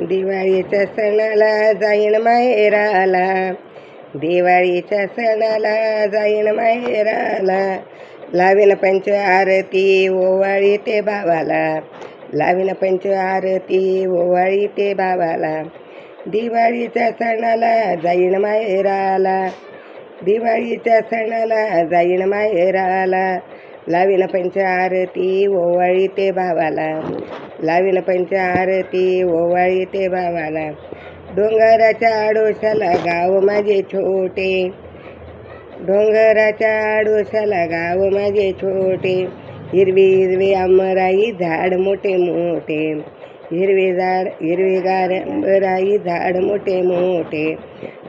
दिवाळीच्या सणाला जाईन माहेराला. दिवाळीच्या सणाला जाईन माहेराला. लावीन पंच आरती ओवाळी ते भावाला. लावीन पंच आरती ओवाळी ते भावाला. दिवाळीच्या सणाला जाईन माहेराला. दिवाळीच्या सणाला जाईन माहेराला. लावीन पंच आरती ओवाळी ते भावाला. लावीन पंच आरती ओवाळी ते भावाला. डोंगराच्या आडोशाला गाव माझे छोटे. डोंगराच्या आडोशाला गाव माझे छोटे. हिरवी हिरवी आंबराई झाड मोठे मोठे. हिरवे झाड हिरवेगार आंबराई झाड मोठे मोठे.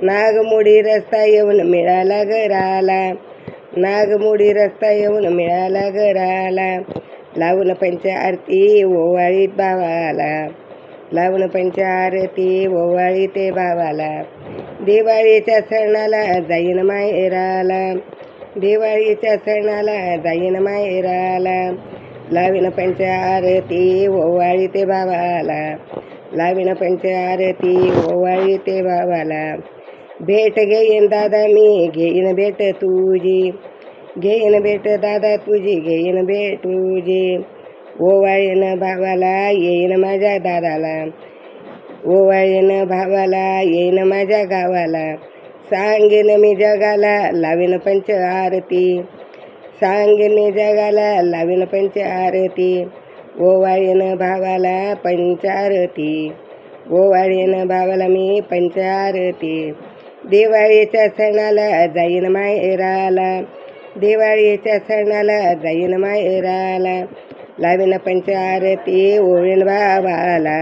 नागमोडी रस्ता येऊन मिळाला घराला. नागमोडी रस्ता येऊन मिळाला घराला. लावून पंचारती ओवाळीत भावाला लावून पंचारती ओवाळी ते भावाला दिवाळीच्या सणाला जाईन माहेराला दिवाळीच्या सणाला जाईन माहेराला लावीन पंचारती ओवाळी ते बाबाला लावीन पंचारती ओवाळी ते भावाला भेट घेईन दादा मी घेईन भेट तुझी. घेईन भेट दादा तुझी घेईन भेट तुझी ओवाळीन भावाला येईन माझ्या दादाला ओवाळीन भावाला येईन माझ्या गावाला सांगेन मी जगाला लावीन पंच आरती सांगेन मी जगाला लावीन पंच आरती ओवाळीन भावाला पंचारती ओवाळीन भावाला मी पंचारती दिवाळीच्या सणाला जाईन माहेराला दिवाळीच्या सणाला जाईन माहेराला. लावीन पंचारती ओळीन भावाला.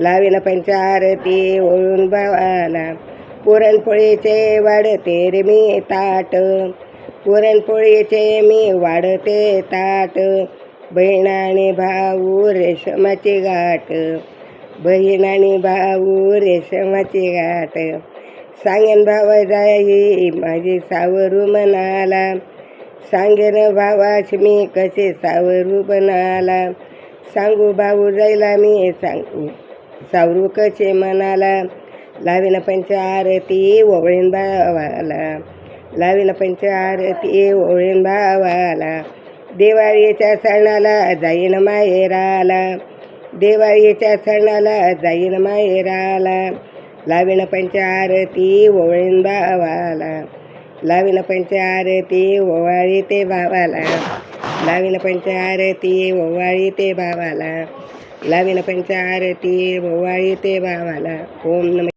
लावीन पंचारती ओळून भावाला. पुरणपोळीचे वाढते रे मी ताट. पुरणपोळीचे मी वाढते ताट. बहीण आणि भाऊ रेशमाची गाठ. बहीण आणि भाऊ रेशमाची गाठ. सांगेन भावा जाई माझी सावरू मनाला सांगेन भावास मी कसे सावरू बनाला सांगू भाऊ जायला मी सांगू. सावरू कसे मनाला? लावीन पंचारती ओवळीन भावाला. लावीन पंच आरती ओवळीन भावाला. दिवाळीच्या सणाला जाईन माहेराला. दिवाळीच्या सणाला जाईन माहेराला. लावीन पंचारती ओवळीन भावाला. लावीन पंचारती ओवाळी ते भावाला. लावीन पंचारती ओवाळी ते भावाला. लावीन पंचारती ओवाळी ते भावाला. ओम नम.